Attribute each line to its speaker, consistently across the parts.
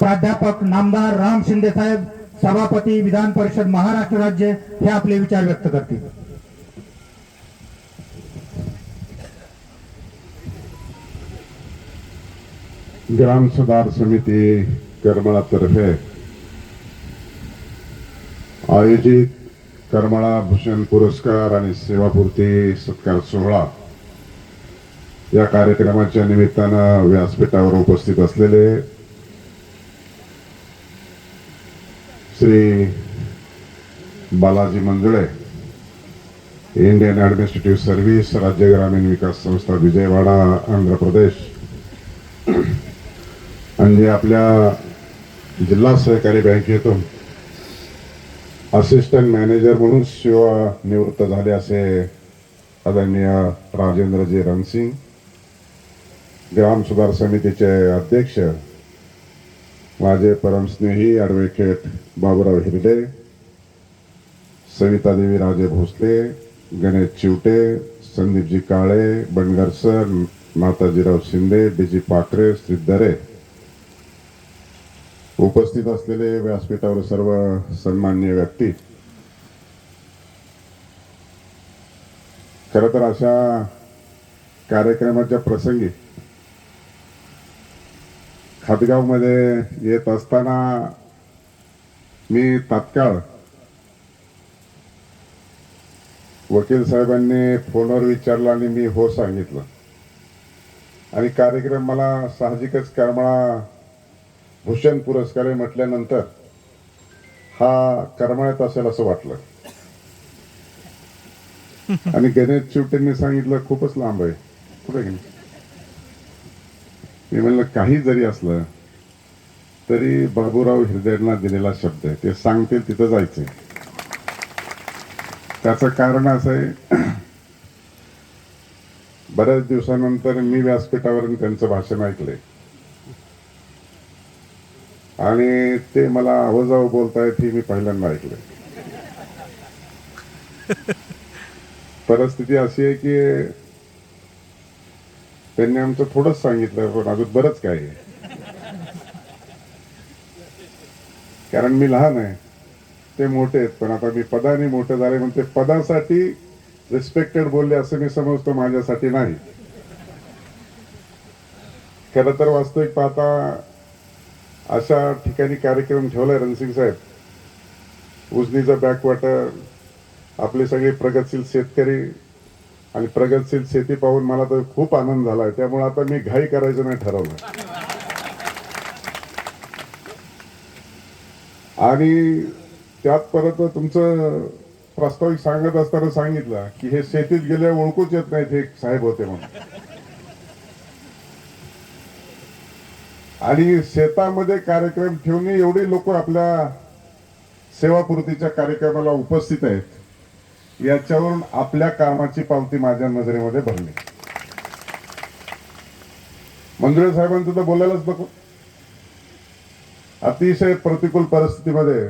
Speaker 1: प्राध्यापक नामदार राम शिंदे साहेब सभापती विधान परिषद महाराष्ट्र राज्य हे आपले विचार व्यक्त करतील.
Speaker 2: ग्राम सुधार समिती करमळातर्फे आयोजित करमळा भूषण पुरस्कार आणि सेवापूर्ती सत्कार सोहळा या कार्यक्रमाच्या निमित्तानं व्यासपीठावर उपस्थित असलेले Shri Balaji Manjule Indian administrative service राज्य ग्रामीण विकास संस्था विजयवाडा आंध्र प्रदेश. म्हणजे आपल्या जिल्हा सहकारी बँकेतून असिस्टंट मॅनेजर म्हणून सेवा निवृत्त झाले असे आदरणीय राजेंद्रजी रणसिंग ग्राम सुधार समितीचे अध्यक्ष माझे परमस्नेही ॲडव्होकेट बाबुराव हिरडे सवितादेवी राजे भोसले गणेश चिवटे संदीपजी काळे बनगर सर माताजीराव शिंदे डीजी पाखरे श्रीधरे उपस्थित असलेले व्यासपीठावर सर्व सन्मान्य व्यक्ती. खरं तर अशा कार्यक्रमाच्या प्रसंगी खातगावमध्ये येत असताना मी तात्काळ वकील साहेबांनी फोनवर विचारलं आणि मी हो सांगितलं. आणि कार्यक्रम मला साहजिकच करमळा भूषण पुरस्कार म्हटल्यानंतर हा करमळ्यात असेल असं वाटलं. आणि गणेश चिवटेंनी सांगितलं खूपच लांब आहे. कुठे गेली मी म्हणलं काही जरी असलं तरी बाबूराव हिरदेंना दिलेला शब्द आहे. ते सांगतील तिथं जायचंय. त्याचं कारण असं आहे बऱ्याच दिवसानंतर मी व्यासपीठावरून त्यांचं भाषण ऐकलंय. आणि ते मला आवाजाव बोलतायत ही मी पहिल्यांदा ऐकलंय. परिस्थिती अशी आहे की त्यांनी आमचं थोडंच सांगितलं पण अजून बरंच काय आहे. कारण मी लहान आहे ते मोठे आहेत पण आता मी पदाने मोठे झाले म्हणजे पदासाठी रिस्पेक्टेड बोलले असं मी समजतो माझ्यासाठी नाही. खरं तर वास्तविक पाहता अशा ठिकाणी कार्यक्रम ठेवलाय रणसिंग साहेब. उजनीचा बॅकवॉटर आपले सगळे प्रगतशील शेतकरी आणि प्रगतशील शेती पाहून मला तर खूप आनंद झालाय. त्यामुळे आता मी घाई करायचं नाही ठरवलं आणि त्यात परत तुमचं प्रास्ताविक सांगत असताना सांगितलं की हे शेतीत गेल्या ओळखूच येत नाहीत हे साहेब होते म्हणून. आणि शेतामध्ये कार्यक्रम ठेवून एवढे लोक आपल्या सेवापूर्तीच्या कार्यक्रमाला उपस्थित आहेत. याच्यावरून आपल्या कामाची पावती माझ्या नजरेमध्ये भरली मंजुळे साहेबांचं तर बोलायलाच नको. अतिशय प्रतिकूल परिस्थितीमध्ये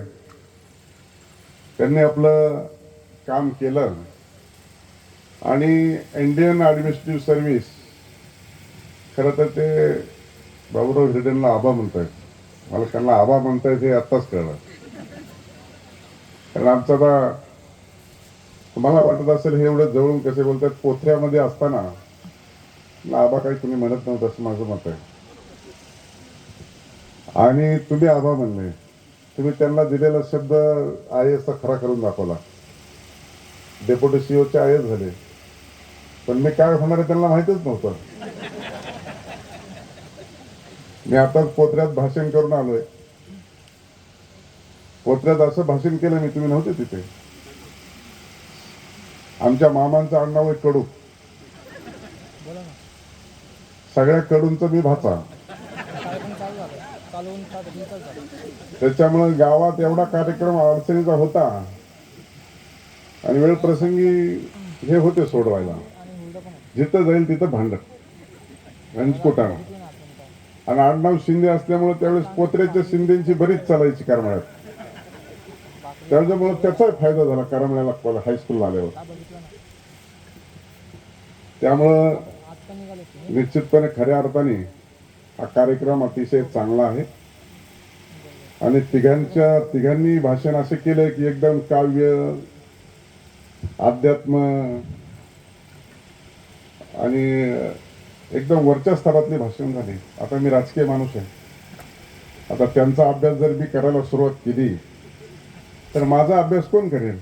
Speaker 2: त्यांनी आपलं काम केलं. आणि इंडियन ॲडमिनिस्ट्रेटिव्ह सर्व्हिस खरं तर ते बाबूराव हिरडेंना आबा म्हणतायत. मला त्यांना आबा म्हणतायत हे आत्ताच कळलं. कारण आमचा आता तुम्हाला वाटत असेल हे एवढं जवळून कसे बोलतात? पोथऱ्यामध्ये असताना आबा काही तुम्ही म्हणत नव्हतं असं माझं मत आहे. आणि तुम्ही आबा म्हणले. तुम्ही त्यांना दिलेला शब्द आय एसचा खरा करून दाखवला. डेप्युटी सीओचे आय एस झाले. पण मी काय होणार आहे त्यांना माहितच नव्हतं. मी आता पोत्र्यात भाषण करून आलोय. पोत्र्यात असं भाषण केलं मी तुम्ही नव्हते तिथे. आमच्या मामांचं आडनाव आहे कडू. सगळ्या कडूंचा मी भाचा. त्याच्यामुळे गावात एवढा कार्यक्रम अडचणीचा होता. आणि वेळ प्रसंगी हे होते सोडवायला. जिथं जाईल तिथं भांडण. घंचकुटाणा आणि आडनाव शिंदे असल्यामुळे त्यावेळेस पोत्र्याच्या शिंदेची बरीच चालायची करमाळ्यात. त्याच्यामुळे त्याचाही फायदा झाला करमाळ्याला हायस्कूलला आल्यावर त्यामुळं निश्चितपणे खऱ्या अर्थाने हा कार्यक्रम अतिशय चांगला आहे. आणि तिघांच्या तिघांनी भाषण असे केले की एकदम काव्य अध्यात्म आणि एकदम वरच्या स्तरातली भाषण झाली. आता मी राजकीय माणूस आहे. आता त्यांचा अभ्यास जर मी करायला सुरुवात केली तर माझा अभ्यास कोण करेल?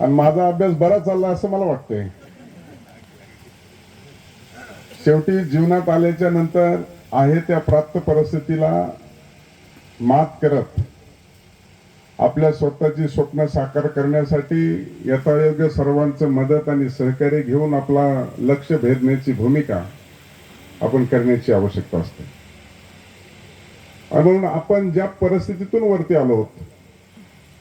Speaker 2: आणि माझा अभ्यास बरा चालला असं मला वाटतंय. शेवटी जीवनात आल्याच्यानंतर आहे त्या प्राप्त परिस्थितीला मात करत आपल्या स्वतःची स्वप्न साकार करण्यासाठी यथायोग्य सर्वांचं मदत आणि सहकार्य घेऊन आपला लक्ष भेदण्याची भूमिका आपण करण्याची आवश्यकता असते. म्हणून आपण ज्या परिस्थितीतून वरती आलो आहोत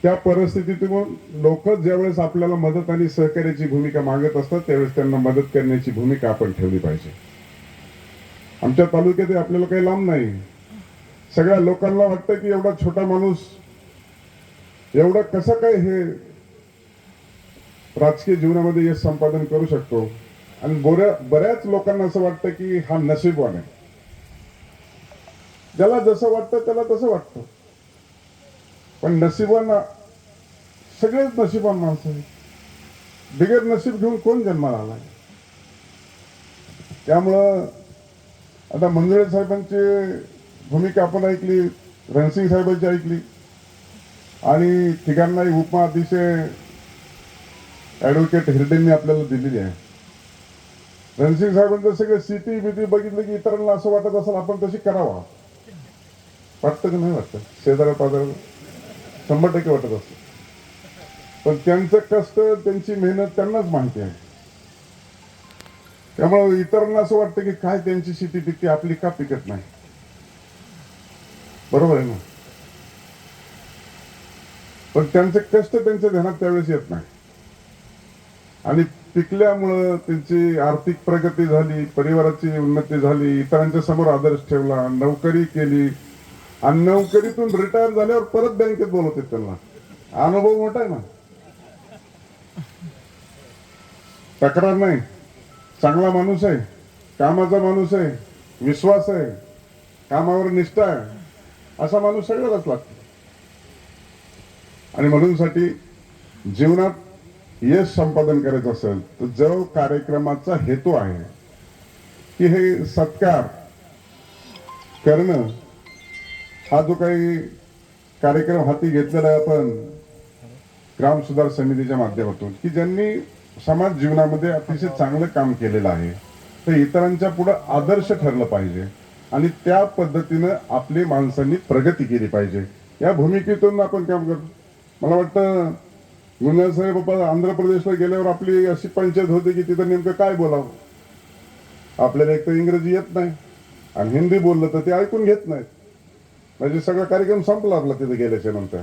Speaker 2: त्या परिस्थितीतून लोक ज्यावेळेस आपल्याला मदत आणि सहकार्याची भूमिका मागत असतात त्यावेळेस त्यांना मदत करण्याची भूमिका आपण ठेवली पाहिजे. आमच्या तालुक्यात आपल्याला काही लांब नाही. सगळ्या लोकांना वाटतं की एवढा छोटा माणूस एवढं कसं काय हे राजकीय जीवनामध्ये यश संपादन करू शकतो? आणि बोऱ्या बऱ्याच लोकांना असं वाटतं की हा नशीबवान आहे. ज्याला जसं वाटतं त्याला तसं वाटतं. पण नशिबांना सगळेच नशिबान माणसं आहेत. बिगर नशीब घेऊन कोण जन्माला आहे त्यामुळं आता मंगळे साहेबांची भूमिका आपण ऐकली रणसिंग साहेबांची ऐकली आणि तिघांनाही उपमा अतिशय ऍडव्होकेट हिरडेंनी आपल्याला दिलेली आहे. रणसिंग साहेबांचं सगळं स्थिती भीती बघितलं की इतरांना असं वाटत असेल आपण तशी करावा. वाटतं की नाही वाटतं? शेजाऱ्या पाजाऱ्या शंभर टक्के वाटत असतं. पण त्यांचं कष्ट त्यांची मेहनत त्यांनाच माहिती आहे. त्यामुळे इतरांना असं वाटतं की काय त्यांची शेती पिकते आपली का पिकत नाही? बरोबर आहे ना? पण त्यांचे कष्ट त्यांच्या ध्यानात त्यावेळेस येत नाही. आणि पिकल्यामुळं त्यांची आर्थिक प्रगती झाली परिवाराची उन्नती झाली इतरांच्या समोर आदर्श ठेवला नोकरी केली आणि नोकरीतून रिटायर झाल्यावर परत बँकेत बोलवते त्यांना. अनुभव मोठा आहे ना. तक्रार नाही. चांगला माणूस आहे. कामाचा माणूस आहे. विश्वास आहे. कामावर निष्ठा आहे. असा माणूस सगळ्यालाच लागतो. आणि म्हणून साठी जीवनात यश संपादन करायचं असेल तर जो कार्यक्रमाचा हेतू आहे की हे सत्कार करणं हा जो काही कार्यक्रम हाती घेतलेला आहे आपण ग्राम सुधार समितीच्या माध्यमातून की ज्यांनी समाज जीवनामध्ये अतिशय चांगलं काम केलेलं आहे तर इतरांच्या पुढे आदर्श ठरलं पाहिजे आणि त्या पद्धतीनं आपली माणसांनी प्रगती केली पाहिजे. या भूमिकेतून आपण काम करतो. मला वाटतं गुन्हा साहेब बाबा आंध्र प्रदेशला गेल्यावर आपली अशी पंचायत होती की तिथं नेमकं काय बोलावं? आपल्याला एक तर इंग्रजी येत नाही आणि हिंदी बोललं तर ते ऐकून घेत नाहीत. म्हणजे सगळा कार्यक्रम संपला आपला तिथे गेल्याच्यानंतर.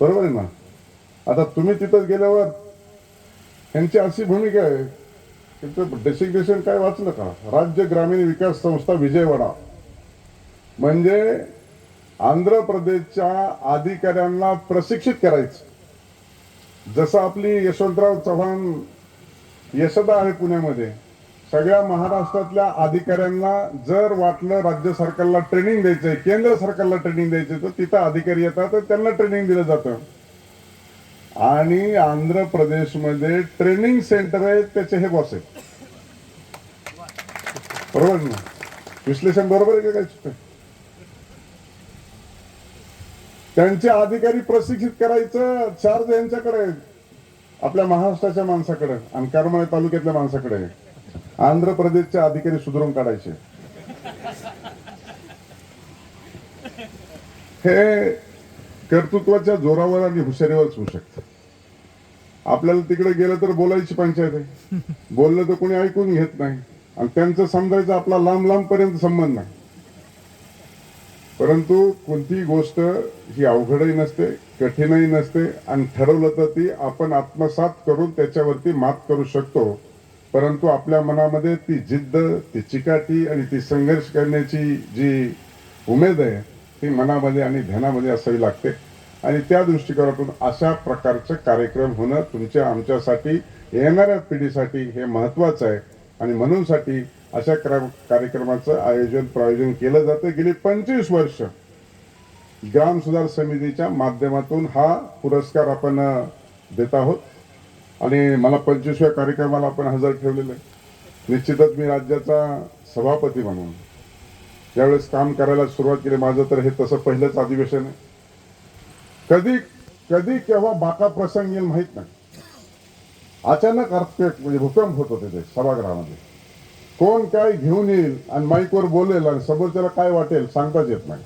Speaker 2: बरोबर आहे ना? आता तुम्ही तिथं गेल्यावर यांची अशी भूमिका आहे की डेसिग्नेशन काय वाचलं का? राज्य ग्रामीण विकास संस्था विजयवाडा. म्हणजे आंध्र प्रदेशच्या अधिकाऱ्यांना प्रशिक्षित करायचं. जसं आपली यशवंतराव चव्हाण यशदा आहे पुण्यामध्ये. सगळ्या महाराष्ट्रातल्या अधिकाऱ्यांना जर वाटलं राज्य सरकारला ट्रेनिंग द्यायचंय केंद्र सरकारला ट्रेनिंग द्यायचं तर तिथं अधिकारी येतात तर त्यांना ट्रेनिंग दिलं जातं. आणि आंध्र प्रदेशमध्ये ट्रेनिंग सेंटर आहे त्याचे हे बॉस आहेत. बरोबर ना? विश्लेषण बरोबर आहे का काय त्यांचे अधिकारी प्रशिक्षित करायचं चार्ज यांच्याकडे आपल्या महाराष्ट्राच्या माणसाकडे आणि करमाळे तालुक्यातल्या माणसाकडे. आहे. आंध्र प्रदेशचे अधिकारी सुधारून काढायचे. हे कर्तृत्वाच्या जोरावर आणि हुशारीवरच होऊ शकतं. आपल्याला तिकडे गेलं तर बोलायची पंचायत आहे. बोललं तर कोणी ऐकून घेत नाही. आणि त्यांचं समजायचं आपला लांब लांब पर्यंत संबंध नाही. परंतु कोणतीही गोष्ट ही अवघडही नसते कठीणही नसते. आणि ठरवलं तर ती आपण आत्मसात करून त्याच्यावरती मात करू शकतो. परंतु आपल्या मनामध्ये ती जिद्द ती चिकाटी आणि ती संघर्ष करण्याची जी उमेद आहे ती मनामध्ये आणि ध्यानामध्ये असावी लागते. आणि त्या दृष्टिकोनातून अशा प्रकारचे कार्यक्रम होणं तुमच्या आमच्यासाठी येणाऱ्या पिढीसाठी हे महत्वाचं आहे. आणि म्हणूनसाठी अशा क्र- कार्यक्रमाचं आयोजन प्रायोजन केलं जातं. गेली पंचवीस वर्ष ग्राम सुधार समितीच्या माध्यमातून हा पुरस्कार आपण देत आहोत. आणि मला पंचवीसव्या कार्यक्रमाला आपण हजर ठेवलेलं आहे. निश्चितच मी राज्याचा सभापती म्हणून ज्यावेळेस काम करायला सुरुवात केली माझं तर हे तसं पहिलंच अधिवेशन आहे. कधी कधी केव्हा बाका प्रसंग येईल माहीत नाही. अचानक अर्थक्वेक म्हणजे भूकंप होत होते ते सभागृहामध्ये. कोण काय घेऊन येईल आणि माईकवर बोलेल आणि समोरच्याला काय वाटेल सांगताच येत नाही.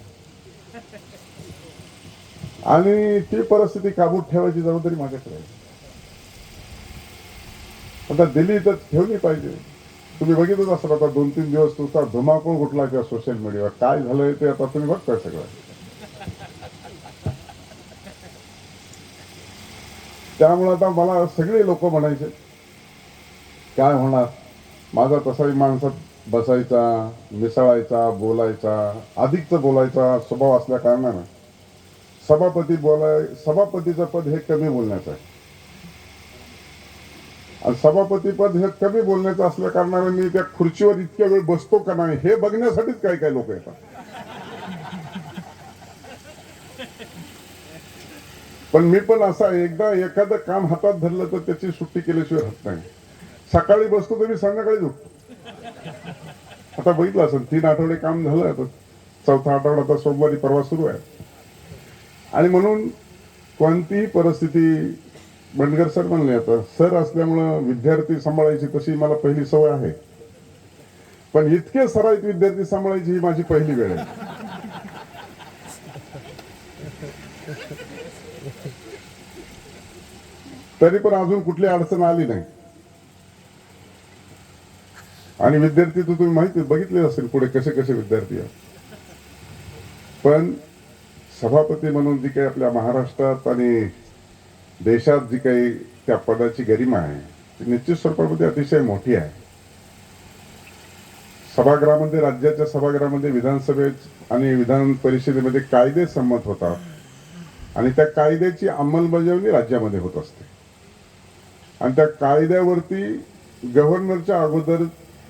Speaker 2: आणि ती परिस्थिती काबूत ठेवायची जबाबदारी माझ्याकडे आहे. आता दिली तर ठेवली पाहिजे. तुम्ही बघितच असाल आता दोन तीन दिवस तुमचा धुमाकूळ कुठला किंवा सोशल मीडियावर काय झालंय ते आता तुम्ही बघताय सगळं. त्यामुळे आता मला सगळे लोक म्हणायचे काय होणार? माझा तसाही माणसात बसायचा मिसळायचा बोलायचा अधिकच बोलायचा स्वभाव असल्या कारणानं. सभापती बोलाय सभापतीचं पद हे कमी बोलण्याचं आहे. आणि सभापती हे कमी बोलण्याचं असल्या कारणाने मी त्या खुर्चीवर इतक्या वेळ बसतो का नाही हे बघण्यासाठीच काही काही लोक येतात. पण मी पण असा एकदा एखादं काम हातात धरलं तर त्याची सुट्टी केल्याशिवाय राहत नाही. सकाळी बसतो तर मी संध्याकाळी उठतो. आता बघितलं असं तीन आठवडे काम झालं आता. चौथा आठवडा आता सोमवारी परवा सुरू आहे. आणि म्हणून कोणतीही परिस्थिती बंडगर सर म्हणले आता सर असल्यामुळं विद्यार्थी सांभाळायची तशी मला पहिली सवय आहे. पण इतके सराईत विद्यार्थी सांभाळायची ही माझी पहिली वेळ आहे. तरी पण अजून कुठली अडचण आली नाही. आणि विद्यार्थी तर तुम्ही माहिती बघितले असेल पुढे कसे कसे विद्यार्थी आहेत. पण सभापती म्हणून जी काही आपल्या महाराष्ट्रात आणि देशात जी काही त्या पदाची गरिमा आहे ती निश्चित स्वरूपामध्ये अतिशय मोठी आहे. सभागृहामध्ये राज्याच्या सभागृहामध्ये विधानसभेत आणि विधान परिषदेमध्ये कायदे संमत होतात आणि त्या कायद्याची अंमलबजावणी राज्यामध्ये होत असते. आणि त्या कायद्यावरती गव्हर्नरच्या अगोदर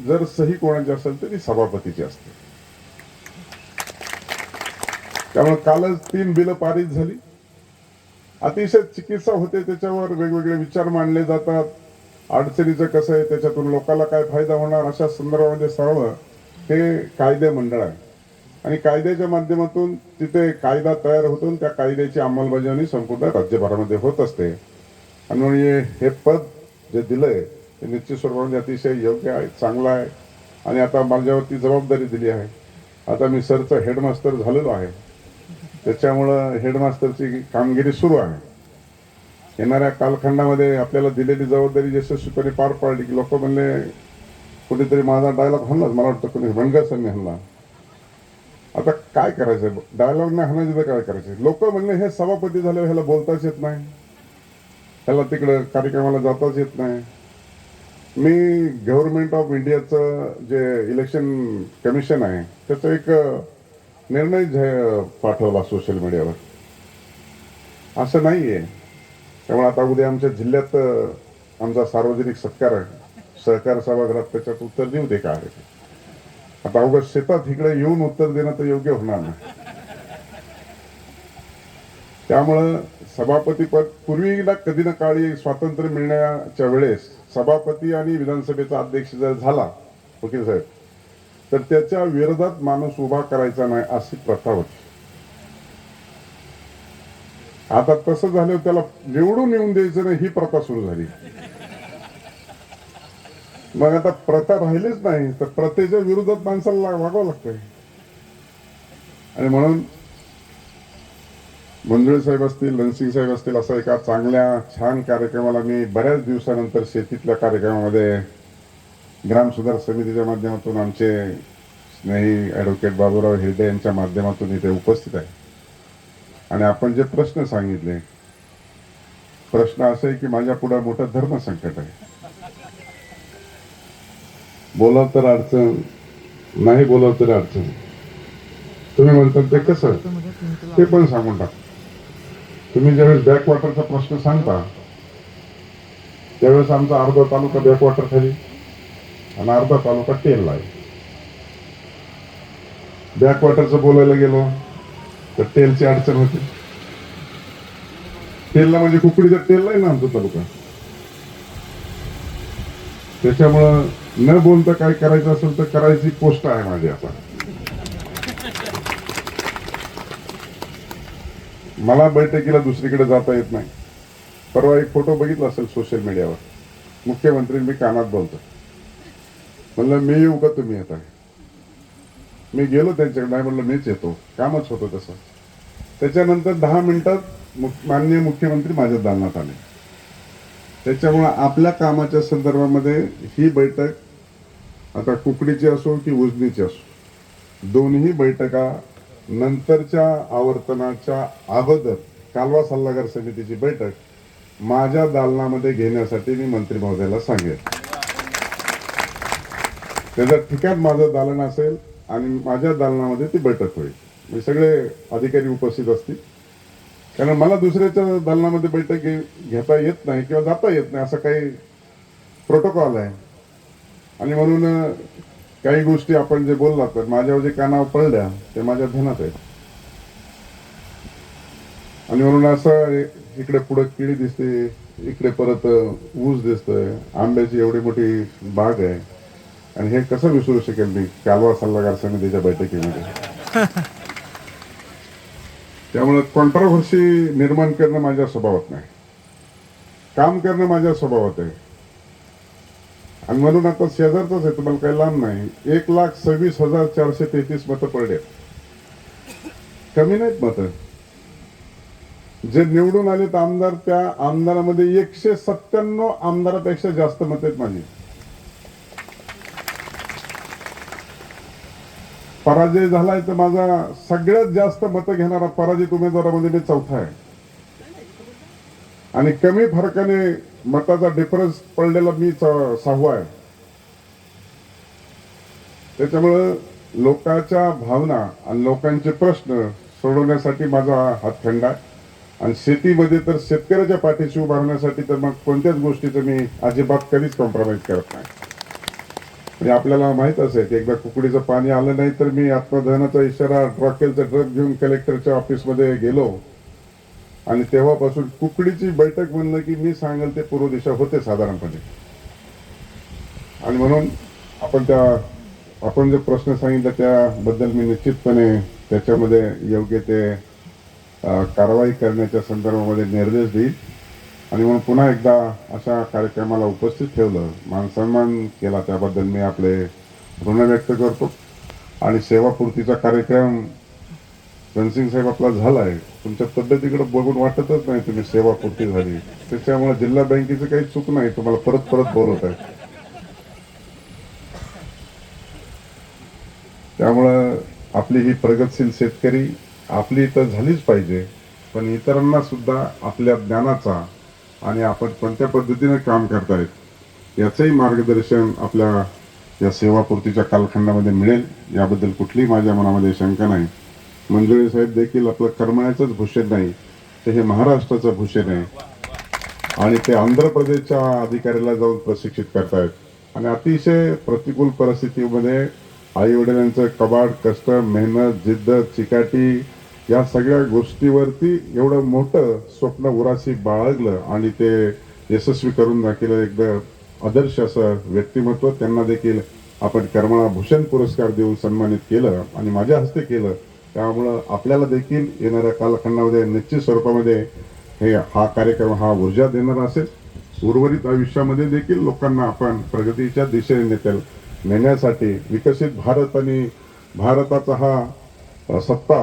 Speaker 2: जर सही कोणाची असेल तर ती सभापतीची असते. त्यामुळे कालच तीन बिलं पारित झाली. अतिशय चिकित्सा होते त्याच्यावर वेगवेगळे विचार मांडले जातात. अडचणीचं कसं आहे त्याच्यातून लोकांना काय फायदा होणार अशा संदर्भामध्ये सर्व हे कायदे मंडळ आहे. आणि कायद्याच्या माध्यमातून तिथे कायदा तयार होतो त्या कायद्याची अंमलबजावणी संपूर्ण राज्यभरामध्ये होत असते. आणि म्हणजे हे पद जे दिलंय ते निश्चित स्वरूपामध्ये अतिशय योग्य आहे चांगलं आहे. आणि आता माझ्यावरती जबाबदारी दिली आहे. आता मी सरचं हेडमास्टर झालेलो आहे. त्याच्यामुळं हेडमास्टरची कामगिरी सुरू आहे. येणाऱ्या कालखंडामध्ये आपल्याला दिलेली जबाबदारी यशस्वीपणे पार पाडली की लोक म्हणले कुठेतरी माझा डायलॉग हल्लाच. मला वाटतं कोणी बनगर हल्ला. आता काय करायचं डायलॉग नाही हाणायचं तर काय करायचं लोक म्हणले हे सभापती झाले ह्याला बोलताच येत नाही. ह्याला तिकडं कार्यक्रमाला जाताच येत नाही. मी गव्हर्नमेंट ऑफ इंडियाचं जे इलेक्शन कमिशन आहे त्याचं एक निर्णय पाठवला सोशल मीडियावर असं नाही आहे त्यामुळे आता उद्या आमच्या जिल्ह्यात आमचा सार्वजनिक सत्कार आहे. सहकार सभागृहात त्याच्यात उत्तर देऊ दे काय आहे आता अवघड शेतात इकडे येऊन उत्तर देणं तर योग्य होणार नाही. त्यामुळं सभापती पद पूर्वी ना कधी ना काळी स्वातंत्र्य मिळण्याच्या वेळेस सभापती आणि विधानसभेचा अध्यक्ष जर झाला वकील साहेब तर त्याच्या विरोधात माणूस उभा करायचा नाही अशी प्रथा होती. आता तसं झालं त्याला निवडून येऊन द्यायचं नाही ही प्रथा सुरू झाली. मग आता प्रथा राहिलीच नाही तर प्रथेच्या विरोधात माणसाला वागावं लागतंय. आणि म्हणून मंजुळे साहेब असतील लनसिंग साहेब असतील असा एका चांगल्या छान कार्यक्रमाला मी बऱ्याच दिवसानंतर शेतीतल्या कार्यक्रमामध्ये ग्राम सुधार समितीच्या माध्यमातून आमचे स्नेही ॲडव्होकेट बाबूराव हिरडे यांच्या माध्यमातून इथे उपस्थित आहे. आणि आपण जे प्रश्न सांगितले प्रश्न असा आहे की माझ्या पुढे मोठं धर्म संकट आहे. बोलाव तर अडचण नाही बोलाव तर अडचण. तुम्ही म्हणतात ते कसं? ते पण सांगून टाक. तुम्ही ज्यावेळेस बॅकवॉटरचा प्रश्न सांगता त्यावेळेस आमचा अर्धा तालुका बॅकवॉटर खाली. आणि अर्धा तालुका टेलला आहे. बॅकवॉटरचं बोलायला गेलो तर टेलची अडचण होते. तेलला म्हणजे कुकडीचा तेल नाही ना आमचा तालुका. त्याच्यामुळं न बोलता काय करायचं असेल तर करायची पोस्ट आहे माझी आता. मला बैठकीला दुसरीकडे जाता येत नाही. परवा एक फोटो बघितला असेल सोशल मीडियावर मुख्यमंत्री मी कानात बोलतो म्हणलं मी येऊ का तुम्ही आता? मी गेलो त्यांच्याकडे. नाही म्हणलं मीच येतो. कामच होतं तसं. त्याच्यानंतर दहा मिनिटात मुख- माननीय मुख्यमंत्री माझ्या दालनात आले. त्याच्यामुळं आपल्या कामाच्या संदर्भामध्ये ही बैठक आता कुकडीची असो की उजनीची असो दोन्ही बैठका नंतरच्या आवर्तनाच्या अगोदर कालवा सल्लागार समितीची बैठक माझ्या दालनामध्ये घेण्यासाठी मी मंत्री महोदयाला सांगेन. त्याचं ठिकाण माझं दालन असेल आणि माझ्या दालनामध्ये ती बैठक होईल. मी सगळे अधिकारी उपस्थित असतील. कारण मला दुसऱ्याच्या दालनामध्ये बैठक घेता येत नाही किंवा जाता येत नाही असं काही प्रोटोकॉल आहे. आणि म्हणून काही गोष्टी आपण जे बोलला तर माझ्यावर जे कानावर पडल्या ते माझ्या ध्यानात आहेत. आणि म्हणून असं इकडे पुढे केळी दिसते इकडे परत ऊस दिसतोय आंब्याची एवढी मोठी बाग आहे. आणि हे कसं विसरू शकेल मी? कालवा सल्लागार समितीच्या बैठकीमध्ये. त्यामुळे कॉन्ट्रोव्हर्सी निर्माण करणं माझ्या स्वभावात नाही. काम करणं माझ्या स्वभावात आहे. आणि म्हणून आता शेजारचंच आहे तुम्हाला काही लांब नाही. एक लाख सव्वीस हजार चारशे तेहतीस मतं पडले. कमी नाहीत मतं. जे निवडून आलेत आमदार त्या आमदारामध्ये एकशे सत्त्याण्णव आमदारापेक्षा जास्त मतं आहेत माझी. पराजय झालाय तर माझा सगळ्यात जास्त मतं घेणारा पराजित उमेदवारामध्ये म्हणजे मी चौथा आहे. आणि कमी फरकाने मताचा डिफरन्स पडलेला मी सहावा आहे. त्याच्यामुळं लोकांच्या भावना आणि लोकांचे प्रश्न सोडवण्यासाठी माझा हात थंड आहे. आणि शेतीमध्ये तर शेतकऱ्याच्या पाठीशी उभारण्यासाठी तर मग कोणत्याच गोष्टीचं मी अजिबात कधीच कॉम्प्रोमाइज करत नाही. म्हणजे आपल्याला माहीत असेल की एकदा कुकडीचं पाणी आलं नाही तर मी आत्मदहनाचा इशारा रॉकेलचा ट्रक घेऊन कलेक्टरच्या ऑफिसमध्ये गेलो. आणि तेव्हापासून कुकडीची बैठक म्हणलं की मी सांगेल ते पूर्व दिशा होते साधारणपणे. आणि म्हणून आपण त्या आपण जे प्रश्न सांगितले त्याबद्दल मी निश्चितपणे त्याच्यामध्ये योग्य ते कारवाई करण्याच्या संदर्भामध्ये निर्देश देईल आणि म्हणून पुन्हा एकदा अशा कार्यक्रमाला उपस्थित ठेवलं. मान सन्मान केला त्याबद्दल मी आपले ऋण व्यक्त करतो. आणि सेवापूर्तीचा कार्यक्रम रणसिंग साहेब आपला झालाय. तुमच्या पद्धतीकडे बघून वाटतच नाही तुम्ही सेवापूर्ती झाली. त्याच्यामुळे जिल्हा बँकेचं काही चूक नाही. तुम्हाला परत परत बोलवत आहे. त्यामुळं आपली ही प्रगतशील शेतकरी आपली इथं झालीच पाहिजे. पण इतरांना सुद्धा आपल्या ज्ञानाचा आणि आपण कोणत्या पद्धतीने काम करतायत याचंही मार्गदर्शन आपल्या या सेवापूर्तीच्या कालखंडामध्ये मिळेल. याबद्दल कुठलीही माझ्या मनामध्ये शंका नाही. मंजुळे साहेब देखील आपलं करमण्याचंच भूषण नाही ते हे महाराष्ट्राचं भूषण आहे. आणि ते आंध्र प्रदेशच्या अधिकाऱ्याला जाऊन प्रशिक्षित करतायत. आणि अतिशय प्रतिकूल परिस्थितीमध्ये आई वडिलांचं कबाड कष्ट मेहनत जिद्द चिकाटी या सगळ्या गोष्टीवरती एवढं मोठं स्वप्न उराशी बाळगलं आणि ते यशस्वी करून दाखवलं. एकदा आदर्श असं व्यक्तिमत्व त्यांना देखील आपण कर्मळा भूषण पुरस्कार देऊन सन्मानित केलं आणि माझ्या हस्ते केलं. त्यामुळं आपल्याला देखील येणाऱ्या कालखंडामध्ये निश्चित स्वरूपामध्ये हे हा कार्यक्रम हा ऊर्जा देणारा असेल. उर्वरित आयुष्यामध्ये देखील लोकांना आपण प्रगतीच्या दिशेने नेते नेण्यासाठी विकसित भारत आणि भारताचा हा सत्ता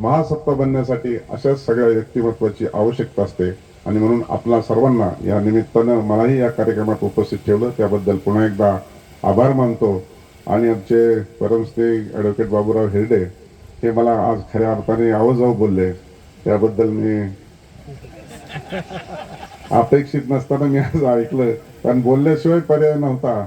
Speaker 2: महासत्ता बनण्यासाठी अशा सगळ्या व्यक्तिमत्वाची आवश्यकता असते. आणि म्हणून आपल्या सर्वांना या निमित्तानं मलाही या कार्यक्रमात उपस्थित ठेवलं. त्याबद्दल पुन्हा एकदा आभार मानतो. आणि आमचे परमस्ते ॲडव्होकेट बाबूराव हिरडे हे मला आज खऱ्या अर्थाने आवाजाव बोलले. त्याबद्दल मी अपेक्षित नसताना मी आज ऐकलं. पण बोलल्याशिवाय पर्याय नव्हता.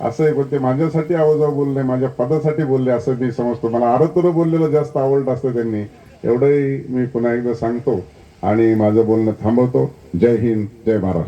Speaker 2: असं आहे पण ते माझ्यासाठी आवाजाव बोलले माझ्या पदासाठी बोलले असं मी समजतो. मला आरतुरं बोललेलं जास्त आवडलं असतं त्यांनी. एवढंही मी पुन्हा एकदा सांगतो आणि माझं बोलणं थांबवतो. जय हिंद जय महाराष्ट्र.